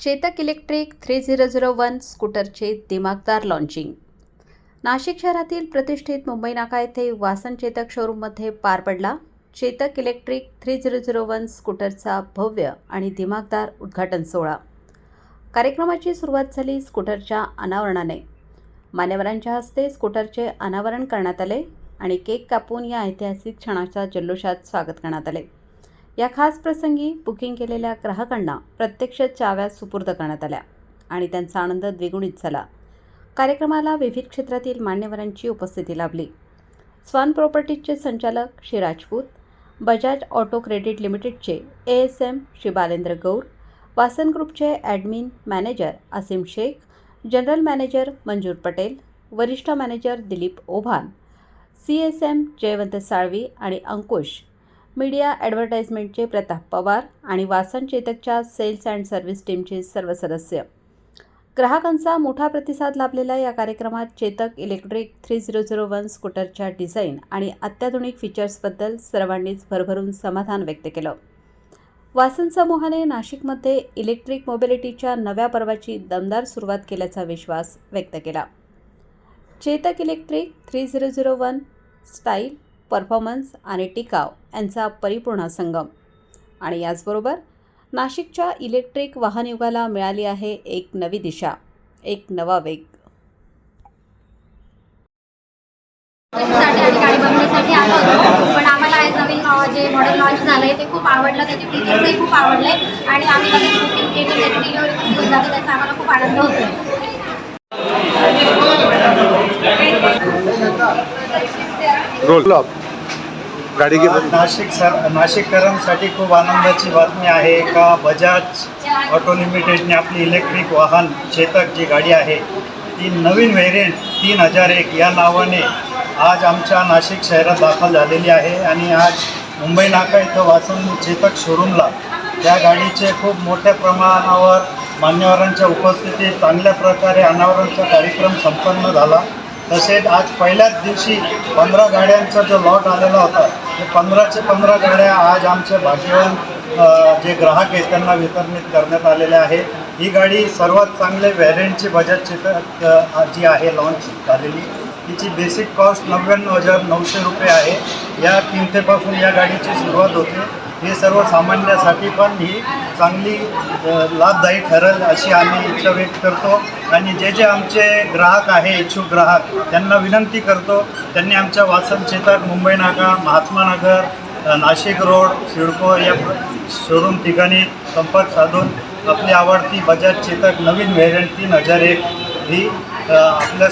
Chetak electric three zero zero one स्कूटरचे दिमागदार launching Nashik शहरातील प्रतिष्ठित मुंबई नाका येथे वासन चेतक शोरूममध्ये पार पडला. Chetak electric three zero zero one स्कूटरचा भव्य आणि दिमागदार उद्घाटन सोहळा. कार्यक्रमाची सुरुवात झाली स्कूटरच्या अनावरणाने. मान्यवरांच्या हस्ते स्कूटरचे अनावरण करण्यात आले आणि केक कापून या ऐतिहासिक क्षणाच्या जल्लोषात स्वागत करण्यात आले. या खास प्रसंगी बुकिंग केलेल्या ग्राहकांना प्रत्यक्ष चाव्या सुपूर्द करण्यात आल्या आणि त्यांचा आनंद द्विगुणित झाला. कार्यक्रमाला विविध क्षेत्रातील मान्यवरांची उपस्थिती लाभली. स्वान प्रॉपर्टीजचे संचालक श्री राजपूत बजाज ऑटो क्रेडिट लिमिटेडचे A S M Shri Balendra Gaur Vasan ग्रुपचे admin manager Asim Shaikh general manager Manjur Patel वरिष्ठ manager Dilip Obhan C S M Jayawant Salvi आणि अंकुश मीडिया ॲडव्हर्टाइजमेंटचे प्रताप पवार आणि वासन चेतकच्या सेल्स अँड सर्व्हिस टीमचे सर्व सदस्य. ग्राहकांचा मोठा प्रतिसाद लाभलेल्या या कार्यक्रमात Chetak electric three zero zero one स्कूटरच्या design आणि अत्याधुनिक फीचर्सबद्दल सर्वांनीच भरभरून समाधान व्यक्त केलं. वासन समूहाने नाशिकमध्ये इलेक्ट्रिक मोबिलिटीच्या नव्या पर्वाची दमदार सुरुवात केल्याचा विश्वास व्यक्त केला. Chetak electric three zero zero one style performance आणि टिकाव यांचा परिपूर्ण संगम. आणि याचबरोबर नाशिकच्या इलेक्ट्रिक वाहन युगाला मिळाली आहे एक नवी दिशा एक नवा वेग. पण आम्हाला नवीन जे मॉडेल लॉन्च झालं आहे ते खूप आवडलं त्याचे फीचर्सही खूप आवडले आणि आम्ही लगेच बुकिंग केली त्याची डिलिव्हरी पण घेऊन जातो त्याचा आम्हाला खूप आनंद होतो रोल गाडी नाशिक सर नाशिककरांसाठी खूप आनंदाची बातमी आहे का बजाज ऑटो लिमिटेडने आपली इलेक्ट्रिक वाहन चेतक जी गाडी आहे ती नवीन व्हेरियंट तीन हजार एक या नावाने आज आमच्या नाशिक शहरात दाखल झालेली आहे आणि आज मुंबई नाका इथं वासन चेतक शोरूमला त्या गाडीचे खूप मोठ्या प्रमाणावर मान्यवरांच्या उपस्थितीत चांगल्या प्रकारे अनावरणचा कार्यक्रम संपन्न झाला. तसेच आज पहिल्याच दिवशी पंधरा गाड्यांचा जो लॉट आलेला होता ते पंधराचे पंधरा गाड्या आज आमचे भाग्यवान जे ग्राहक आहेत त्यांना वितरणित करण्यात आलेल्या आहे. ही गाडी सर्वात चांगले व्हॅरियंटची बजाज चित्र जी आहे लॉन्च झालेली. तिची बेसिक कॉस्ट नव्याण्णव हजार नऊशे रुपये आहे. या किमतीपासून या गाडीची सुरुवात होते. हे सर्वसामान्यासाठी पण ही चांगली लाभदायी ठरेल अशी आम्ही इच्छा व्यक्त करतो. आणि जे जे आमचे ग्राहक आहे इच्छुक ग्राहक त्यांना विनंती करतो. त्यांनी आमच्या वासन चेतक मुंबई नाका महात्मा नगर नाशिक रोड सिडको या शोरूम ठिकाणी संपर्क साधून आपली आवडती बजाज चेतक नवीन व्हेरियंट तीन हजार एक ही आपल्या